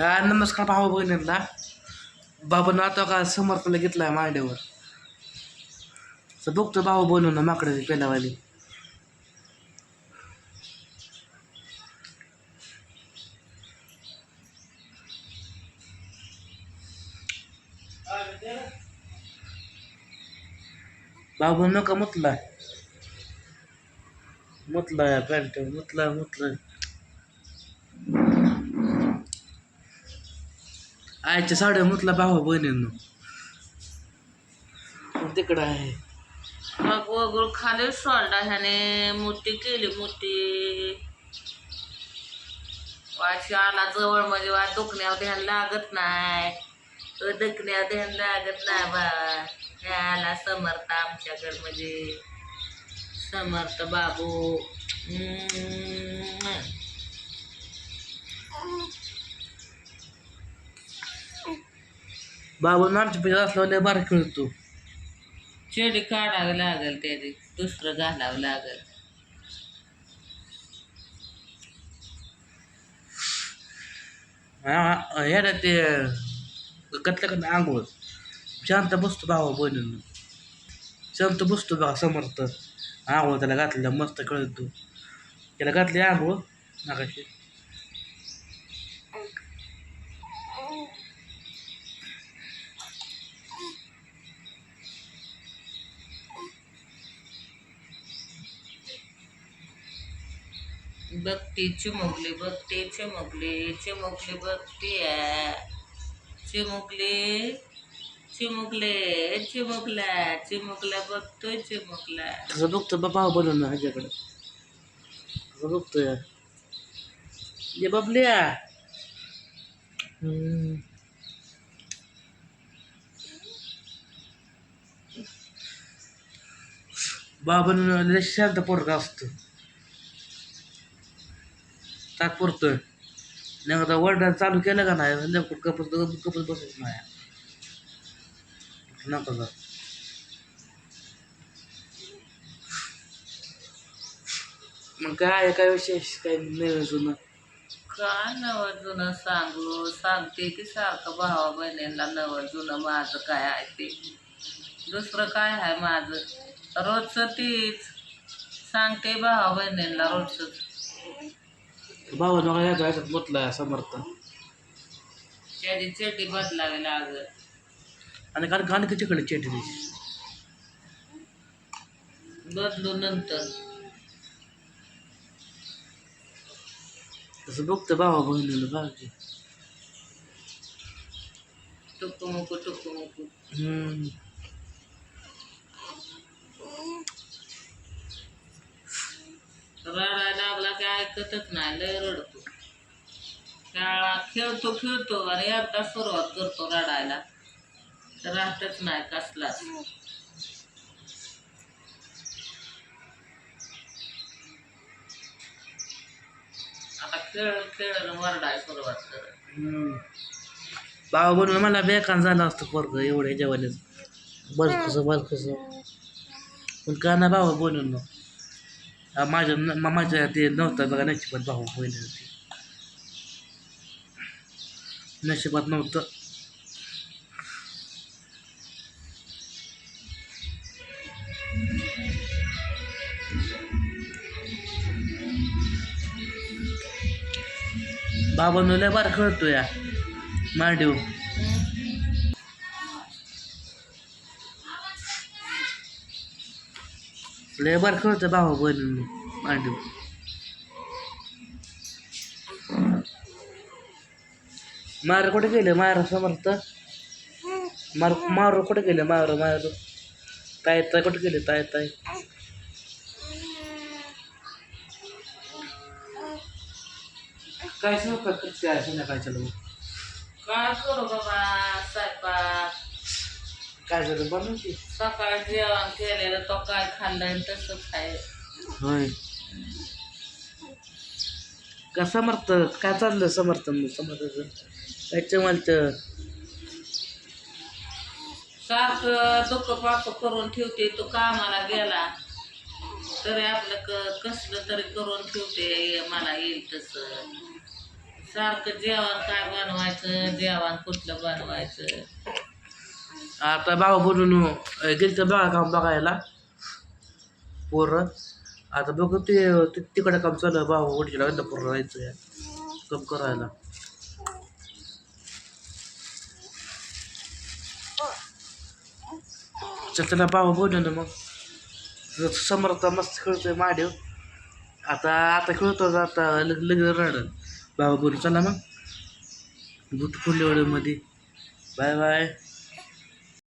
हा नमस्कार भाऊ बहिणींना. बाबा आता का समर्थला आहे मांड्यावर तर बघतो भाऊ बनवून माकडं पेलावाली बाबू नका मुतलाय. मुतलाय पॅन्ट मुतलाय मुतलाय. आईच्या साड्या मुतला भावा बहिणींनो. तिकडं आहे. मग वगळ खाली सोडला ह्याने मोठी केली मोठी वाशी आला जवळ म्हणजे वा दुखण्यावर ध्यान लागत नाही. दुखण्यावर ध्यान लागत नाही बा. ह्याला समर्थ आमच्याकडे म्हणजे. समर्थ बाबू. हम्म. बाबू आमच्या पैसे असल्यावर लय बारा खेळतो चेडी काढावं लागेल त्याने दुसरं घालावं लागेल. ह्याला ते कतल्या कतल्या आंघोळ. शांत बसतो भावा बहिणींनो. शांत बसतो बघा समर्थ. आंघोळ त्याला घातलेला मस्त कळतो त्याला घातली आंघोळ नाकाशी बघते चिमुकली बघते चिमुकली चिमुकली बघते चिमुकली चिमुकले चिमुकला चिमुकला बघतोय चिमुकला तसं बघतो बाबा भावा बनवून ह्याच्याकडे. तसं बघतोय. ये बबल्या हम्म. बाबा लय शांत पोरगा असतो. तात्पुरतं नाही आता चालू केलं का नाही? लवकर कपच कपच बसत नाही. नका जा मग काय काय विशेष? काय नवीन जुनं काय नवं जुनं सांगू? सांगते की सारखं भावा बहिणींना नवं जुनं माझं काय आहे ते. दुसरं काय आहे माझं? रोजचं तीच. सांगते भावा बहिणींना रोजचं. बाबा नका यायचं ह्याच्यात म्हटलं समर्थ त्याची चेटी बदलावी लागल आणि कारण गाणं कितीकडे चेटली बदलू नंतर. तसं बघतं बाबा बहिणीला बाकी. टुकू मुकू टुकू मुकू. हम्म रडायला लागला की ऐकतच नाही लय रडतो. खेळा खेळतो खेळतो आणि एकदा सुरुवात करतो रडायला. तर राहतच नाही कसलाच. आता खेळ खेळ वरडाय सुरुवात हम्म. बाबा बनवून मला बेकान झालं असतं पोरग एवढ्या जेवायला. बस कसं बस कसं पण का ना बाबा बनवून मग. माझ्या न- माझ्या ते नव्हतं बघा नशिबात भाऊ बहिणी होती. नशिबात नव्हतं. बाबा लय बार कळतो या. मांडीव लय बार खेळतो भावा बहिणी मांडीव मार कुठे गेलं मार समर्थ मार मारू कुठे गेलं मारू मारू ताय ताय कुठे गेले ताय ताय काय स्वयंपाक काय संध्याकाळच्या लोक काय करू बाबा स्वयंपाक काय झालं बनवते सकाळ जेवण केलेलं तो काय खाल्लं आणि तसंच होय. का समर्थ? काय चाललं समर्थन समर्थाचं? काय चमालचं सारखं दुःख पाप करून ठेवते तो कामाला गेला. तरी आपलं क कसलं तरी करून ठेवते मला येईल तसं. सारखं जेवण काय बनवायचं? जेवण कुठलं बनवायचं? आता बाबा बोलून तर बघा काम बघायला पोरं आता बघू ते तिकडे काम चालू आहे बाबा ओढीला इंदापूरला जायचं आहे काम करायला चल त्याला बाबा बोलू ना मग समर्थ मस्त खेळतोय महादेव आता आता खेळतो आता लग लगेच रडन बाबा बोलू चला मग भूत मध्ये बाय बाय